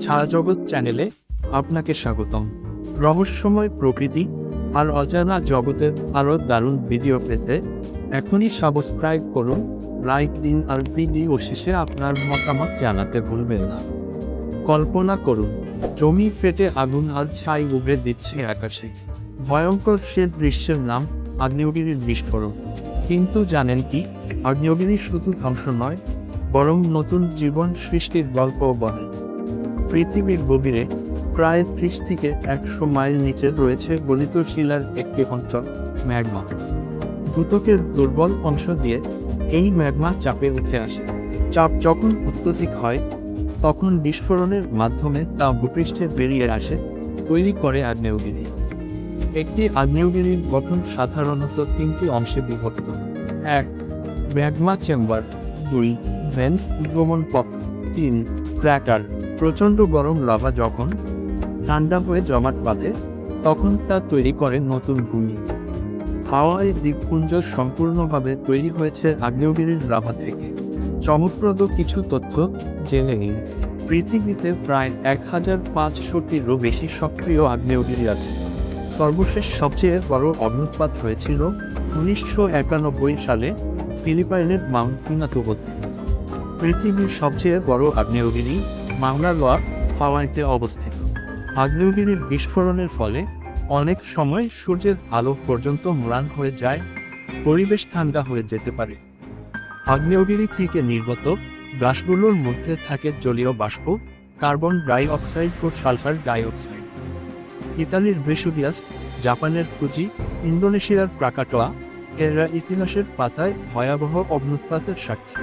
ছায়াজগৎ চ্যানেলে আপনাকে স্বাগতম। রহস্যময় প্রকৃতি আর অজানা জগতের আরও দারুণ ভিডিও পেতে এখনই সাবস্ক্রাইব করুন, লাইক দিন আর ভিডিও শেষে আপনার মতামত জানাতে ভুলবেন না। কল্পনা করুন, জমি ফেটে আগুন আর ছাই উগড়ে দিচ্ছে আকাশে। ভয়ঙ্কর সে দৃশ্যের নাম আগ্নেয়গিরির বিস্ফোরণ। কিন্তু জানেন কি? আগ্নেয়গিরি শুধু ধ্বংস নয়, বরং নতুন জীবন সৃষ্টির গল্পও বলে। পৃথিবীর গভীরে প্রায় ত্রিশ থেকে একশো মাইল নিচে রয়েছে গলিত শিলার একটি অঞ্চল, ম্যাগমা। ভূতকের দুর্বল অংশ দিয়ে এই ম্যাগমা চাপে উঠে আসে। চাপ যখন অত্যধিক হয়, তখন বিস্ফোরণের মাধ্যমে তা ভূপৃষ্ঠে বেরিয়ে আসে, তৈরি করে আগ্নেয়গিরি। একটি আগ্নেয়গিরির গঠন সাধারণত তিনটি অংশে বিভক্ত। এক, ম্যাগমা চেম্বার। দুই, ভেন উদ্গমন পথ। তিন ক্র্যাকার প্রচণ্ড গরম লাভা যখন ঠান্ডা হয়ে জমাট বাঁধে, তখন তা তৈরি করে নতুন ভূমি। হাওয়াই দ্বীপপুঞ্জ সম্পূর্ণভাবে তৈরি হয়েছে আগ্নেয়গিরির লাভা থেকে। চমকপ্রদ কিছু তথ্য জেনে নিন। পৃথিবীতে প্রায় এক হাজার পাঁচশোটিরও বেশি সক্রিয় আগ্নেয়গিরি আছে। সর্বশেষ সবচেয়ে বড় অগ্নুৎপাত হয়েছিল উনিশশো একানব্বই সালে ফিলিপাইনের মাউন্ট পিনাতুবতে পৃথিবীর সবচেয়ে বড় আগ্নেয়গিরি লোয়া হাওয়াইতে অবস্থিত। আগ্নেয়গিরির বিস্ফোরণের ফলে অনেক সময় সূর্যের আলো পর্যন্ত ম্লান হয়ে যায়, পরিবেশ ঠান্ডা হয়ে যেতে পারে। আগ্নেয়গিরি থেকে নির্গত গাছগুলোর মধ্যে থাকে জলীয় বাষ্প, কার্বন ডাই অক্সাইড ও সালফার ডাই অক্সাইড ইতালির ভেসুভিয়াস, জাপানের ফুজি, ইন্দোনেশিয়ার প্রাকাটোয়া এরা ইতিহাসের পাতায় ভয়াবহ অগ্নুৎপাতের সাক্ষী।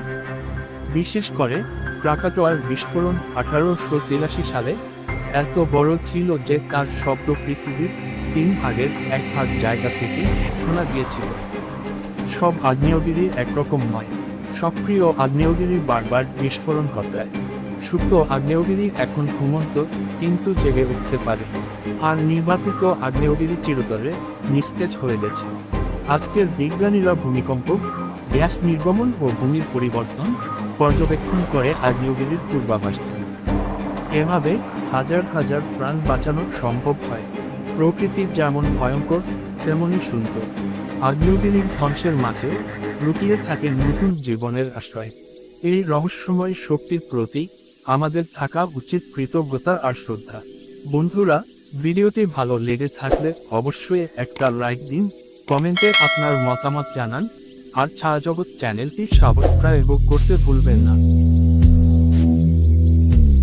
বিশেষ করে ক্রাকাটোয়ার বিস্ফোরণ আঠারোশো তিরাশি সালে এত বড় ছিল যে তার শব্দ পৃথিবীর তিন ভাগের এক ভাগ জায়গা থেকে শোনা গিয়েছিল। সব আগ্নেয়গিরি একরকম নয়, সক্রিয় আগ্নেয়গিরি বারবার বিস্ফোরণ ঘটায়। সুপ্ত আগ্নেয়গিরি এখন ঘুমন্ত, কিন্তু জেগে উঠতে পারে। আর নির্বাপিত আগ্নেয়গিরি চিরতরে নিস্তেজ হয়ে গেছে। আজকের বিজ্ঞানীরা ভূমিকম্প, গ্যাস নির্গমন ও ভূমির পরিবর্তন পর্যবেক্ষণ করে আগ্নেয়গিরির পূর্বাভাস দেন এভাবে হাজার হাজার প্রাণ বাঁচানো সম্ভব হয়। প্রকৃতি যেমন ভয়ঙ্কর, তেমনই সুন্দর। আগ্নেয়গিরির ধ্বংসের মাঝে লুকিয়ে থাকে নতুন জীবনের আশ্রয়। এই রহস্যময় শক্তির প্রতি আমাদের থাকা উচিত কৃতজ্ঞতা আর শ্রদ্ধা। বন্ধুরা, ভিডিওটি ভালো লেগে থাকলে অবশ্যই একটা লাইক দিন, কমেন্টে আপনার মতামত জানান আর ছায়াজগৎ চ্যানেলটি সাবস্ক্রাইব করতে ভুলবেন না।